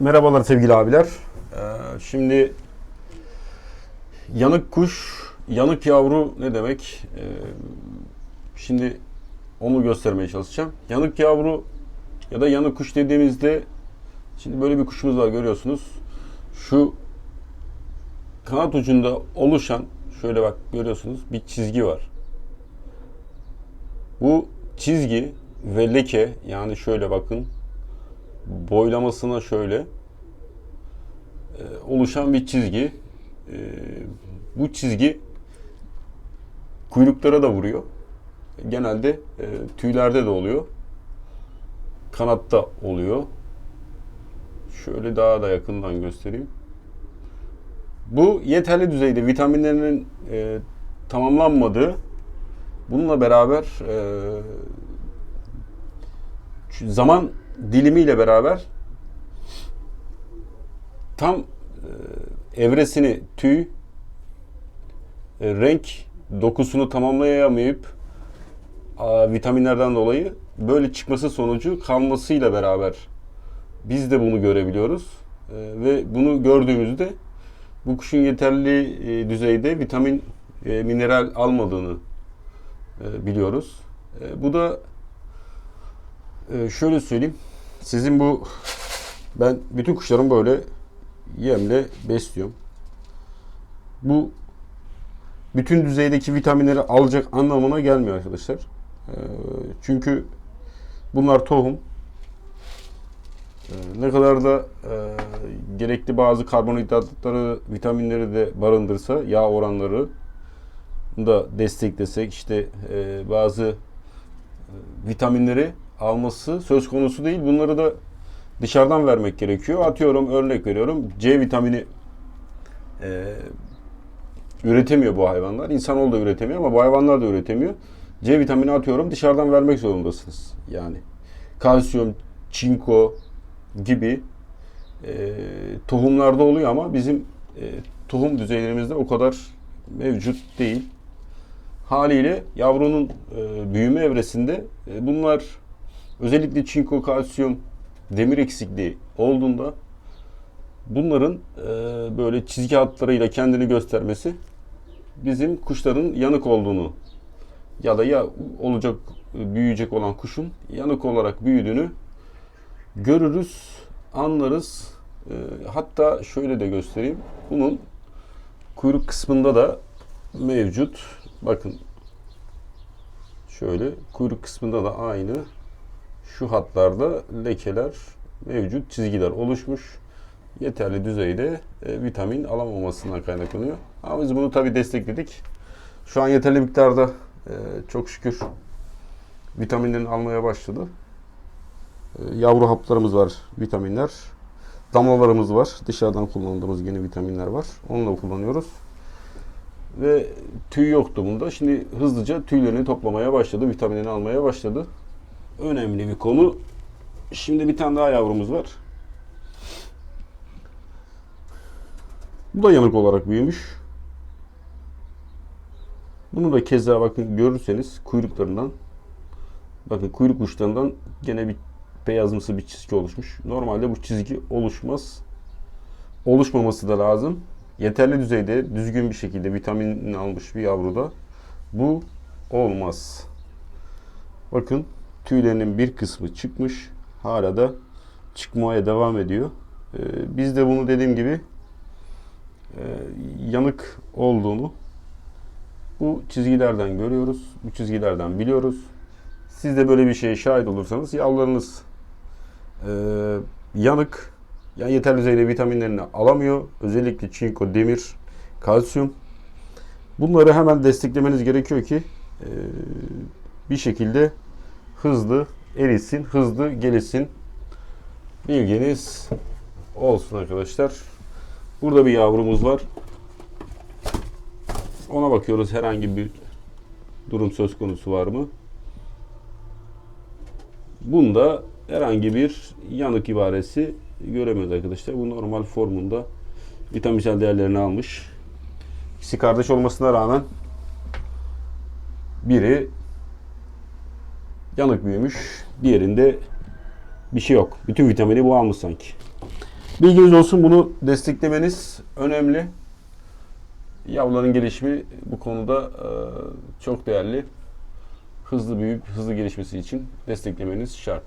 Merhabalar sevgili abiler. Ee, şimdi yanık kuş, yanık yavru ne demek? Ee, şimdi onu göstermeye çalışacağım. Yanık yavru ya da yanık kuş dediğimizde şimdi böyle bir kuşumuz var görüyorsunuz. Şu kanat ucunda oluşan şöyle bak görüyorsunuz bir çizgi var. Bu çizgi ve leke yani şöyle bakın boylamasına şöyle e, oluşan bir çizgi. E, bu çizgi kuyruklara da vuruyor. Genelde e, tüylerde de oluyor. Kanatta oluyor. Şöyle daha da yakından göstereyim. Bu yeterli düzeyde vitaminlerinin e, tamamlanmadığı bununla beraber e, zaman dilimiyle beraber tam e, evresini tüy e, renk dokusunu tamamlayamayıp vitaminlerden dolayı böyle çıkması sonucu kalmasıyla beraber biz de bunu görebiliyoruz. E, ve bunu gördüğümüzde bu kuşun yeterli düzeyde vitamin mineral almadığını biliyoruz. Bu da ee, şöyle söyleyeyim. Sizin bu ben bütün kuşlarımı böyle yemle besliyorum. Bu bütün düzeydeki vitaminleri alacak anlamına gelmiyor arkadaşlar. Ee, çünkü bunlar tohum. Ee, ne kadar da e, gerekli bazı karbonhidratları, vitaminleri de barındırsa, yağ oranları da desteklesek, işte e, bazı e, vitaminleri alması söz konusu değil. Bunları da dışarıdan vermek gerekiyor. Atıyorum örnek veriyorum. C vitamini e, üretemiyor bu hayvanlar. İnsanoğlu da üretemiyor ama bu hayvanlar da üretemiyor. C vitamini atıyorum dışarıdan vermek zorundasınız. Yani kalsiyum, çinko gibi e, tohumlarda oluyor ama bizim e, tohum düzeylerimizde o kadar mevcut değil. Haliyle yavrunun e, büyüme evresinde e, bunlar özellikle çinko, kalsiyum, demir eksikliği olduğunda bunların e, böyle çizgi hatlarıyla kendini göstermesi bizim kuşların yanık olduğunu ya da ya olacak büyüyecek olan kuşun yanık olarak büyüdüğünü görürüz, anlarız. E, hatta şöyle de göstereyim. Bunun kuyruk kısmında da mevcut. Bakın şöyle kuyruk kısmında da aynı şu hatlarda lekeler mevcut, çizgiler oluşmuş. Yeterli düzeyde e, vitamin alamamasından kaynaklanıyor. Ama biz bunu tabi destekledik. Şu an yeterli miktarda e, çok şükür vitaminlerini almaya başladı. E, yavru haplarımız var, vitaminler. Damlalarımız var. Dışarıdan kullandığımız yine vitaminler var. Onunla kullanıyoruz. Ve tüy yoktu bunda. Şimdi hızlıca tüylerini toplamaya başladı. Vitaminini almaya başladı önemli bir konu. Şimdi bir tane daha yavrumuz var. Bu da yanık olarak büyümüş. Bunu da keza bakın görürseniz kuyruklarından bakın kuyruk uçlarından gene bir beyazımsı bir çizgi oluşmuş. Normalde bu çizgi oluşmaz. Oluşmaması da lazım. Yeterli düzeyde düzgün bir şekilde vitamin almış bir yavruda bu olmaz. Bakın tüylerinin bir kısmı çıkmış. Hala da çıkmaya devam ediyor. Ee, biz de bunu dediğim gibi e, yanık olduğunu bu çizgilerden görüyoruz. Bu çizgilerden biliyoruz. Siz de böyle bir şeye şahit olursanız yavrularınız e, yanık, yani yeterli düzeyde vitaminlerini alamıyor. Özellikle çinko, demir, kalsiyum. Bunları hemen desteklemeniz gerekiyor ki e, bir şekilde hızlı erisin, hızlı gelişsin. Bilginiz olsun arkadaşlar. Burada bir yavrumuz var. Ona bakıyoruz herhangi bir durum söz konusu var mı? Bunda herhangi bir yanık ibaresi göremiyoruz arkadaşlar. Bu normal formunda vitaminsel değerlerini almış. İkisi kardeş olmasına rağmen biri yanık büyümüş. Diğerinde bir şey yok. Bütün vitamini bu almış sanki. Bilginiz olsun bunu desteklemeniz önemli. Yavruların gelişimi bu konuda e, çok değerli. Hızlı büyüyüp hızlı gelişmesi için desteklemeniz şart.